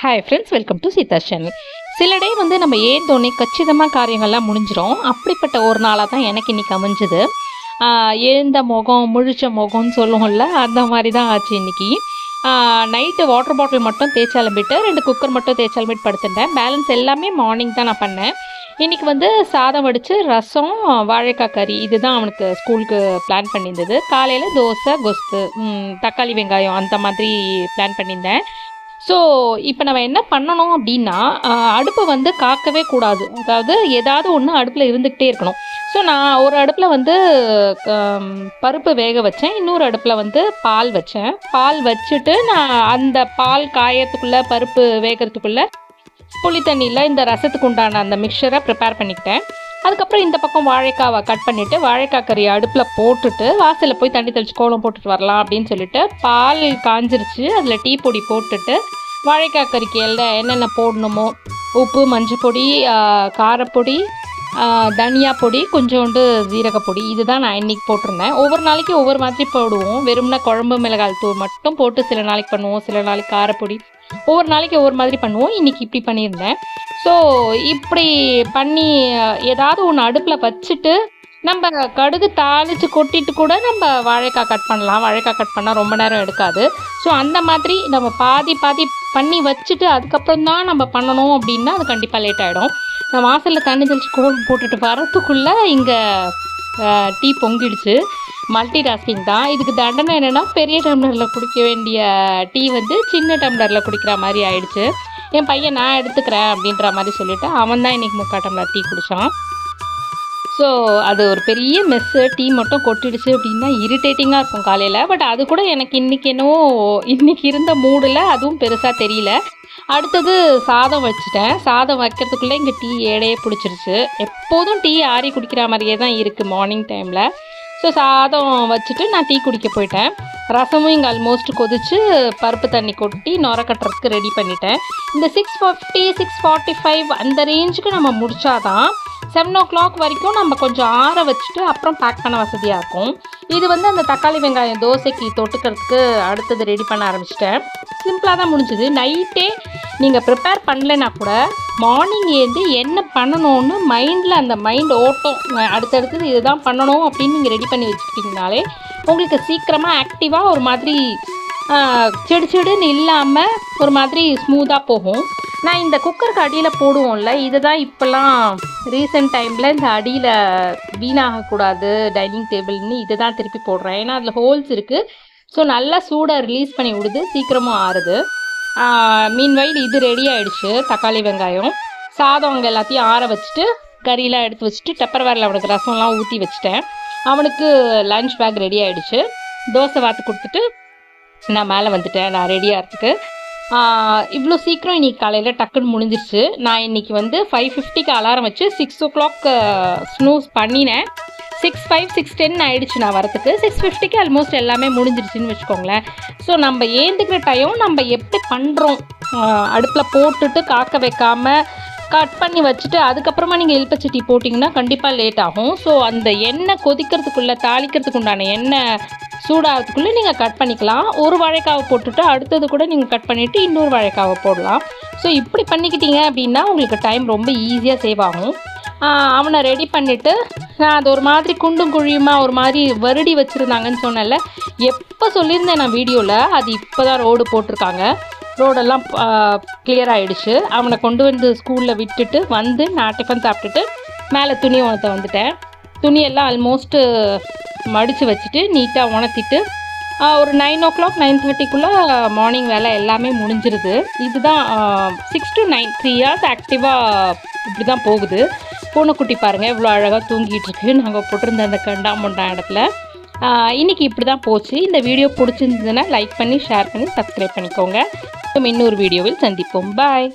Hi friends welcome to Sita channel சில day வந்து நம்ம ஏந்தோடனே கச்சிதமாக காரியங்கள்லாம் முடிஞ்சிடும் அப்படிப்பட்ட ஒரு நாளாக தான் எனக்கு இன்றைக்கி அமைஞ்சுது. ஏந்த முகம் முழிச்ச முகம்னு சொல்லுவோம்ல அந்த மாதிரி தான் ஆச்சு இன்னைக்கு. நைட்டு வாட்டர் பாட்டில் மட்டும் தேய்ச்சாலம்பிட்டு ரெண்டு குக்கர் மட்டும் தேய்ச்சாலம்பிட்டு படுத்துட்டேன் பேலன்ஸ் எல்லாமே மார்னிங் தான் நான் பண்ணேன். இன்றைக்கி வந்து சாதம் வடித்து ரசம் வாழைக்காய் கறி இதுதான் அவனுக்கு ஸ்கூலுக்கு பிளான் பண்ணியிருந்தது. காலையில் தோசை கொஸ்து தக்காளி வெங்காயம் அந்த மாதிரி பிளான் பண்ணியிருந்தேன். ஸோ இப்போ நம்ம என்ன பண்ணணும் அப்படின்னா அடுப்பை வந்து காக்கவே கூடாது. அதாவது ஏதாவது ஒன்று அடுப்பில் இருந்துக்கிட்டே இருக்கணும். ஸோ நான் ஒரு அடுப்பில் வந்து பருப்பு வேக வச்சேன். இன்னொரு அடுப்பில் வந்து பால் வச்சேன். பால் வச்சுட்டு நான் அந்த பால் காயத்துக்குள்ளே பருப்பு வேகிறதுக்குள்ளே புளி தண்ணியில் இந்த ரசத்துக்கு உண்டான அந்த மிக்சரை ப்ரிப்பேர் பண்ணிக்கிட்டேன். அதுக்கப்புறம் இந்த பக்கம் வாழைக்காவை கட் பண்ணிவிட்டு வாழைக்காய் கறியை அடுப்பில் போட்டுட்டு வாசலில் போய் தண்ணி தெளிச்சு கோலம் போட்டுட்டு வரலாம் அப்படின்னு சொல்லிட்டு பால் காஞ்சிருச்சு. அதில் டீ பொடி போட்டுட்டு வாழைக்காய் கறிக்கு எல்லாம் என்னென்ன போடணுமோ உப்பு மஞ்சள் பொடி காரப்பொடி தனியா பொடி கொஞ்சோண்டு ஜீரகப்பொடி இதுதான் நான் இன்னைக்கு போட்டிருந்தேன். ஒவ்வொரு நாளைக்கு ஒவ்வொரு மாதிரி போடுவோம். வெறும்னா குழம்பு மிளகாய் தூள் மட்டும் போட்டு சில நாளைக்கு பண்ணுவோம் சில நாளைக்கு காரப்பொடி. ஒவ்வொரு நாளைக்கு ஒவ்வொரு மாதிரி பண்ணுவோம். இன்னைக்கு இப்படி பண்ணியிருந்தேன். ஸோ இப்படி பண்ணி ஏதாவது ஒன்று அடுப்பில் வச்சுட்டு நம்ம கடுகு தாளித்து கொட்டிட்டு கூட நம்ம வாழைக்காய் கட் பண்ணலாம். வாழைக்காய் கட் பண்ணால் ரொம்ப நேரம் எடுக்காது. ஸோ அந்த மாதிரி நம்ம பாதி பாதி பண்ணி வச்சுட்டு அதுக்கப்புறம் தான் நம்ம பண்ணணும் அப்படின்னா அது கண்டிப்பாக லேட் ஆகிடும் நான் வாசலில் தண்ணி தெளிச்சு கோலம் போட்டுட்டு வரத்துக்குள்ளே இங்கே டீ பொங்கிடுச்சு. மல்டி டாஸ்கிங் தான். இதுக்கு தண்டனை என்னென்னா பெரிய டம்ளரில் குடிக்க வேண்டிய டீ வந்து சின்ன டம்ளரில் குடிக்கிற மாதிரி ஆயிடுச்சு. என் பையன் நான் எடுத்துக்கிறேன் அப்படின்ற மாதிரி சொல்லிட்டு அவன் தான் இன்றைக்கி முக்கால் டம்ளர் டீ குடித்தான் ஸோ அது ஒரு பெரிய மெஸ்ஸு டீ மட்டும் கொட்டிடுச்சு அப்படின்னா இரிட்டேட்டிங்காக இருக்கும் காலையில். பட் அது கூட எனக்கு இன்றைக்கி என்னவோ இன்றைக்கி இருந்த மூடில் அதுவும் பெருசாக தெரியல. அடுத்தது சாதம் வச்சுட்டேன். சாதம் வைக்கிறதுக்குள்ளே இங்கே டீ ஏடையே பிடிச்சிருச்சு. எப்போதும் டீ ஆறி குடிக்கிற மாதிரியே தான் இருக்குது மார்னிங் டைமில் ஸோ சாதம் வச்சுட்டு நான் டீ குடிக்க போயிட்டேன். ரசமும் இங்கே ஆல்மோஸ்ட் கொதிச்சு பருப்பு தண்ணி கொட்டி நுர கட்டுறதுக்கு ரெடி பண்ணிட்டேன். இந்த six fifty six forty five அந்த ரேஞ்சுக்கு நம்ம முடிச்சாதான் செவன் ஓ கிளாக் வரைக்கும் நம்ம கொஞ்சம் ஆற வச்சுட்டு அப்புறம் பேக் பண்ண வசதியாக இருக்கும். இது வந்து அந்த தக்காளி வெங்காயம் தோசைக்கு தொட்டுக்கிறதுக்கு அடுத்தது ரெடி பண்ண ஆரம்பிச்சிட்டேன். சிம்பிளாக தான் முடிஞ்சுது. நைட்டே நீங்கள் ப்ரிப்பேர் பண்ணலைன்னா கூட மார்னிங் ஏந்து என்ன பண்ணணும்னு மைண்டில் அந்த மைண்ட் ஓட்டம். அஹ் அடுத்தடுத்தது இதுதான் பண்ணணும் அப்படின்னு நீங்கள் ரெடி பண்ணி வச்சுக்கிட்டிங்கனாலே உங்களுக்கு சீக்கிரமாக ஆக்டிவாக ஒரு மாதிரி செடி செடுன்னு சிடுன்னு இல்லாமல் ஒரு மாதிரி ஸ்மூத்தாக போகும். நான் இந்த குக்கருக்கு அடியில் போடுவோம்ல இதை தான் இப்போல்லாம் ரீசெண்ட் டைமில் இந்த அடியில் வீணாகக்கூடாது டைனிங் டேபிள்னு இதை தான் திருப்பி போடுறேன். ஏன்னா அதில் ஹோல்ஸ் இருக்குது ஸோ நல்லா சூடாக ரிலீஸ் பண்ணி விடுது. சீக்கிரமும் ஆறுது. மீன்வைல் இது ரெடி ஆகிடுச்சு தக்காளி வெங்காயம். சாதம் அங்கே எல்லாத்தையும் ஆற வச்சுட்டு கறியெலாம் எடுத்து வச்சுட்டு டப்பர்வேரில் அவனுக்கு ரசம்லாம் ஊற்றி வச்சுட்டேன். அவனுக்கு லஞ்ச் பேக் ரெடி ஆகிடுச்சு தோசை வாத்து கொடுத்துட்டு நான் மேலே வந்துட்டேன். நான் ரெடி ஆகிறதுக்கு இவ்வளோ சீக்கிரம் இன்னைக்கு காலையில் டக்குன்னு முடிஞ்சிருச்சு. நான் இன்னைக்கு வந்து ஃபைவ் ஃபிஃப்டிக்கு அலாரம் வச்சு சிக்ஸ் ஓ கிளாக் ஸ்னூஸ் பண்ணினேன். சிக்ஸ் ஃபைவ் சிக்ஸ் டென் ஆயிடுச்சு நான் வரத்துக்கு. சிக்ஸ் ஃபிஃப்டிக்கு ஆல்மோஸ்ட் எல்லாமே முடிஞ்சிருச்சுன்னு வச்சுக்கோங்களேன். ஸோ நம்ம ஏந்துக்கிற டைம் நம்ம எப்படி பண்ணுறோம் அடுப்பில் போட்டுட்டு காக்க வைக்காமல் கட் பண்ணி வச்சுட்டு அதுக்கப்புறமா நீங்கள் இல்பச்சட்டி போட்டிங்கன்னா கண்டிப்பாக லேட் ஆகும். ஸோ அந்த எண்ணெய் கொதிக்கிறதுக்குள்ளே தாளிக்கிறதுக்கு உண்டான எண்ணெய் சூடாகிறதுக்குள்ளே நீங்கள் கட் பண்ணிக்கலாம். ஒரு வாழைக்காவை போட்டுட்டு அடுத்தது கூட நீங்கள் கட் பண்ணிவிட்டு இன்னொரு வாழைக்காவை போடலாம். ஸோ இப்படி பண்ணிக்கிட்டீங்க அப்படின்னா உங்களுக்கு டைம் ரொம்ப ஈஸியாக சேவ் ஆகும். அவனை ரெடி பண்ணிவிட்டு நான் அது ஒரு மாதிரி குண்டும் குழியுமா ஒரு மாதிரி வருடி வச்சுருந்தாங்கன்னு சொன்னல எப்போ சொல்லியிருந்தேன் நான் வீடியோவில் அது இப்போ தான் ரோடு போட்டிருக்காங்க. ரோடெல்லாம் கிளியர் ஆகிடுச்சு அவனை கொண்டு வந்து ஸ்கூலில் விட்டுட்டு வந்து நான் டிஃபன் சாப்பிட்டுட்டு மேலே துணி உணர்த்த வந்துட்டேன். துணியெல்லாம் ஆல்மோஸ்ட்டு மடித்து வச்சுட்டு நீட்டாக உணர்த்திட்டு ஒரு நைன் ஓ கிளாக் நைன் தேர்ட்டிக்குள்ளே மார்னிங் வேலை எல்லாமே முடிஞ்சிருது. இதுதான் six to nine three years ஆக்டிவாக இப்படி தான் போகுது. பூனைக்குட்டி பாருங்கள் இவ்வளோ அழகாக தூங்கிட்டு இருக்கு. நாங்கள் போட்டிருந்த அந்த கண்டாமுண்டா இடத்துல. இன்றைக்கி இன்னைக்கு இப்படி தான் போச்சு. இந்த வீடியோ பிடிச்சிருந்ததுன்னா லைக் பண்ணி ஷேர் பண்ணி சப்ஸ்கிரைப் பண்ணிக்கோங்க. இன்னொரு வீடியோவில் சந்திப்போம். பாய்